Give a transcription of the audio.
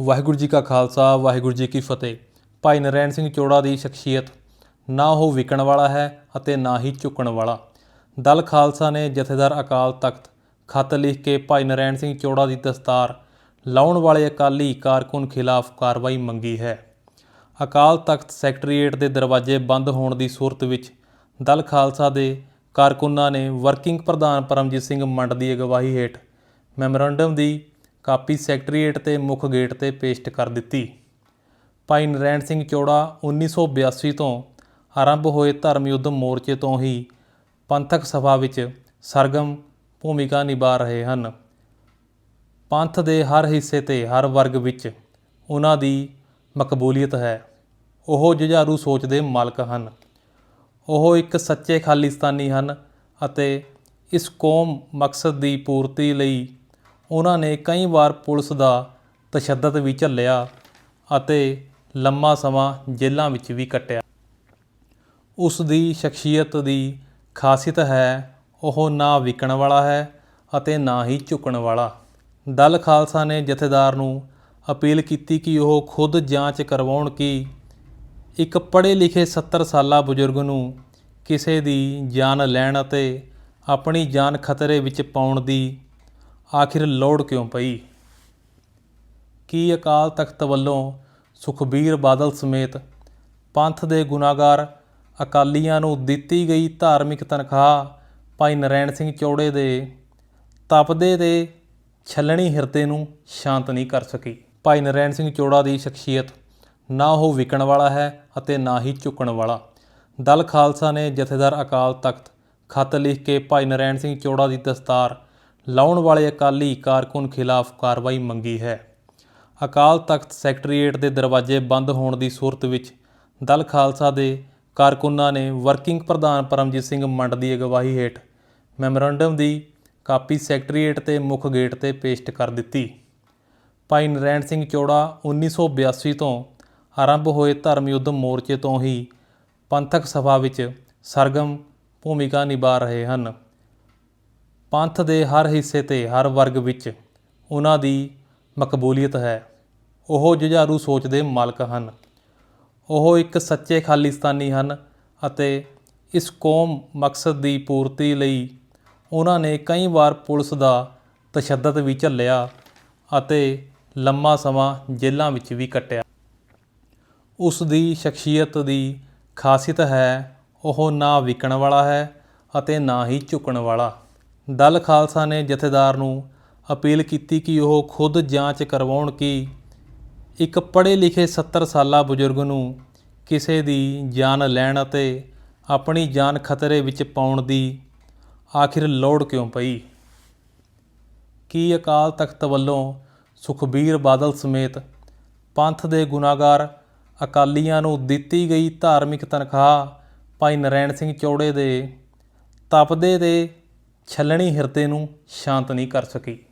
ਵਾਹਿਗੁਰੂ ਜੀ ਕਾ ਖਾਲਸਾ, ਵਾਹਿਗੁਰੂ ਜੀ ਕੀ ਫਤਿਹ। ਭਾਈ ਨਰੈਣ ਸਿੰਘ ਚੋੜਾ ਦੀ ਸ਼ਖਸੀਅਤ, ਨਾ ਉਹ ਵਿਕਣ ਵਾਲਾ ਹੈ ਅਤੇ ਨਾ ਹੀ ਝੁਕਣ ਵਾਲਾ। ਦਲ ਖਾਲਸਾ ਨੇ ਜਥੇਦਾਰ ਅਕਾਲ ਤਖਤ, ਖਤ ਲਿਖ ਕੇ ਭਾਈ ਨਰੈਣ ਸਿੰਘ ਚੋੜਾ ਦੀ ਦਸਤਾਰ ਲਾਉਣ ਵਾਲੇ ਅਕਾਲੀ ਕਾਰਕੁਨ ਖਿਲਾਫ ਕਾਰਵਾਈ ਮੰਗੀ ਹੈ। ਅਕਾਲ ਤਖਤ ਸੈਕਟਰੀਏਟ ਦੇ ਦਰਵਾਜ਼ੇ ਬੰਦ ਹੋਣ ਦੀ ਸੂਰਤ ਵਿੱਚ ਦਲ ਖਾਲਸਾ ਦੇ ਕਾਰਕੁਨਾਂ ਨੇ ਵਰਕਿੰਗ ਪ੍ਰਧਾਨ ਪਰਮਜੀਤ ਸਿੰਘ ਮੰਡ ਦੀ ਅਗਵਾਈ ਹੇਠ ਮੈਮੋਰੰਡਮ ਦੀ ਕਾਪੀ ਸੈਕਟਰੀਏਟ ਤੇ ਮੁੱਖ ਗੇਟ ਤੇ ਪੇਸ਼ਟ ਕਰ ਦਿੱਤੀ। ਭਾਈ ਨਰੈਣ ਸਿੰਘ ਚੋੜਾ 1982 ਤੋਂ ਆਰੰਭ ਹੋਏ ਧਰਮ ਯੁੱਧ ਮੋਰਚੇ ਤੋਂ ਹੀ ਪੰਥਕ ਸਭਾ ਵਿੱਚ ਸਰਗਮ ਭੂਮਿਕਾ ਨਿਭਾ ਰਹੇ ਹਨ। ਪੰਥ ਦੇ ਹਰ ਹਿੱਸੇ ਤੇ ਹਰ ਵਰਗ ਵਿੱਚ ਉਹਨਾਂ ਦੀ ਮਕਬੂਲੀਅਤ ਹੈ। ਉਹ ਜੁਝਾਰੂ ਸੋਚ ਦੇ ਮਾਲਕ ਹਨ। ਉਹ ਇੱਕ ਸੱਚੇ ਖਾਲਿਸਤਾਨੀ ਹਨ ਅਤੇ ਇਸ ਕੌਮ ਮਕਸਦ ਦੀ ਪੂਰਤੀ ਲਈ ਉਹਨਾਂ ਨੇ ਕਈ ਵਾਰ ਪੁਲਿਸ ਦਾ ਤਸ਼ੱਦਦ ਵੀ ਝੱਲਿਆ ਅਤੇ ਲੰਮਾ ਸਮਾਂ ਜੇਲ੍ਹਾਂ ਵਿੱਚ ਵੀ ਕੱਟਿਆ। ਉਸ ਦੀ ਸ਼ਖਸੀਅਤ ਦੀ ਖਾਸੀਅਤ ਹੈ, ਉਹ ਨਾ ਵਿਕਣ ਵਾਲਾ ਹੈ ਅਤੇ ਨਾ ਹੀ ਝੁਕਣ ਵਾਲਾ। ਦਲ ਖਾਲਸਾ ਨੇ ਜਥੇਦਾਰ ਨੂੰ ਅਪੀਲ ਕੀਤੀ ਕਿ ਉਹ ਖੁਦ ਜਾਂਚ ਕਰਵਾਉਣ ਕਿ ਇੱਕ ਪੜ੍ਹੇ ਲਿਖੇ 70 ਸਾਲਾ ਬਜ਼ੁਰਗ ਨੂੰ ਕਿਸੇ ਦੀ ਜਾਨ ਲੈਣ ਅਤੇ ਆਪਣੀ ਜਾਨ ਖਤਰੇ ਵਿੱਚ ਪਾਉਣ ਦੀ ਆਖਿਰ ਲੋੜ ਕਿਉਂ ਪਈ? ਕੀ ਅਕਾਲ ਤਖਤ ਵੱਲੋਂ ਸੁਖਬੀਰ ਬਾਦਲ ਸਮੇਤ ਪੰਥ ਦੇ ਗੁਨਾਹਗਾਰ ਅਕਾਲੀਆਂ ਨੂੰ ਦਿੱਤੀ ਗਈ ਧਾਰਮਿਕ ਤਨਖਾਹ ਭਾਈ ਨਰੈਣ ਸਿੰਘ ਚੌੜੇ ਦੇ ਤਪਦੇ ਦੇ ਛੱਲਣੀ ਹਿਰਦੇ ਨੂੰ ਸ਼ਾਂਤ ਨਹੀਂ ਕਰ ਸਕੀ? ਭਾਈ ਨਰੈਣ ਸਿੰਘ ਚੌੜਾ ਦੀ ਸ਼ਖਸੀਅਤ ਨਾ ਉਹ ਵਿਕਣ ਵਾਲਾ ਹੈ ਅਤੇ ਨਾ ਹੀ ਝੁਕਣ ਵਾਲਾ। ਦਲ ਖਾਲਸਾ ਨੇ ਜਥੇਦਾਰ ਅਕਾਲ ਤਖਤ ਖਤ ਲਿਖ ਕੇ ਭਾਈ ਨਰੈਣ ਸਿੰਘ ਚੌੜਾ ਦੀ ਦਸਤਾਰ ਲਾਉਣ ਵਾਲੇ ਅਕਾਲੀ ਕਾਰਕੁਨ ਖਿਲਾਫ ਕਾਰਵਾਈ ਮੰਗੀ ਹੈ। ਅਕਾਲ ਤਖਤ ਸੈਕਟਰੀਏਟ ਦੇ ਦਰਵਾਜ਼ੇ ਬੰਦ ਹੋਣ ਦੀ ਸੂਰਤ ਵਿੱਚ ਦਲ ਖਾਲਸਾ ਦੇ ਕਾਰਕੁਨਾਂ ਨੇ ਵਰਕਿੰਗ ਪ੍ਰਧਾਨ ਪਰਮਜੀਤ ਸਿੰਘ ਮੰਡ ਦੀ ਅਗਵਾਈ ਹੇਠ ਮੈਮੋਰੰਡਮ ਦੀ ਕਾਪੀ ਸੈਕਟਰੀਏਟ ਤੇ ਮੁੱਖ ਗੇਟ ਤੇ ਪੇਸ਼ਟ ਕਰ ਦਿੱਤੀ। ਭਾਈ ਨਰੈਣ ਸਿੰਘ ਚੋੜਾ 1982 ਤੋਂ ਆਰੰਭ ਹੋਏ ਧਰਮ ਯੁੱਧ ਮੋਰਚੇ ਤੋਂ ਹੀ ਪੰਥਕ ਸਭਾ ਵਿੱਚ ਸਰਗਮ ਭੂਮਿਕਾ ਨਿਭਾ ਰਹੇ ਹਨ। ਪੰਥ ਦੇ ਹਰ ਹਿੱਸੇ ਤੇ, ਹਰ ਵਰਗ ਵਿੱਚ ਉਹਨਾਂ ਦੀ ਮਕਬੂਲੀਅਤ ਹੈ। ਉਹ ਜੁਝਾਰੂ ਸੋਚ ਦੇ ਮਾਲਕ ਹਨ। ਉਹ ਇੱਕ ਸੱਚੇ ਖਾਲਿਸਤਾਨੀ ਹਨ ਅਤੇ ਇਸ ਕੌਮ ਮਕਸਦ ਦੀ ਪੂਰਤੀ ਲਈ ਉਹਨਾਂ ਨੇ ਕਈ ਵਾਰ ਪੁਲਿਸ ਦਾ ਤਸ਼ੱਦਦ ਵੀ ਝੱਲਿਆ ਅਤੇ ਲੰਮਾ ਸਮਾਂ ਜੇਲ੍ਹਾਂ ਵਿੱਚ ਵੀ ਕੱਟਿਆ। ਉਸ ਦੀ ਸ਼ਖਸੀਅਤ ਦੀ ਖਾਸੀਅਤ ਹੈ, ਉਹ ਨਾ ਵਿਕਣ ਵਾਲਾ ਹੈ ਅਤੇ ਨਾ ਹੀ ਝੁਕਣ ਵਾਲਾ। ਦਲ ਖਾਲਸਾ ਨੇ ਜਥੇਦਾਰ ਨੂੰ ਅਪੀਲ ਕੀਤੀ ਕਿ ਉਹ ਖੁਦ ਜਾਂਚ ਕਰਵਾਉਣ ਕਿ ਇੱਕ ਪੜ੍ਹੇ ਲਿਖੇ 70 ਸਾਲਾ ਬਜ਼ੁਰਗ ਨੂੰ ਕਿਸੇ ਦੀ ਜਾਨ ਲੈਣ ਅਤੇ ਆਪਣੀ ਜਾਨ ਖਤਰੇ ਵਿੱਚ ਪਾਉਣ ਦੀ ਆਖਿਰ ਲੋੜ ਕਿਉਂ ਪਈ? ਕੀ ਅਕਾਲ ਤਖਤ ਵੱਲੋਂ ਸੁਖਬੀਰ ਬਾਦਲ ਸਮੇਤ ਪੰਥ ਦੇ ਗੁਨਾਹਗਾਰ ਅਕਾਲੀਆਂ ਨੂੰ ਦਿੱਤੀ ਗਈ ਧਾਰਮਿਕ ਤਨਖਾਹ ਭਾਈ ਨਰੈਣ ਸਿੰਘ ਚੌੜੇ ਦੇ ਤਪਦੇ ਦੇ ਛੱਲਣੀ ਹਿਰਦੇ ਨੂੰ ਸ਼ਾਂਤ ਨਹੀਂ ਕਰ ਸਕੀ।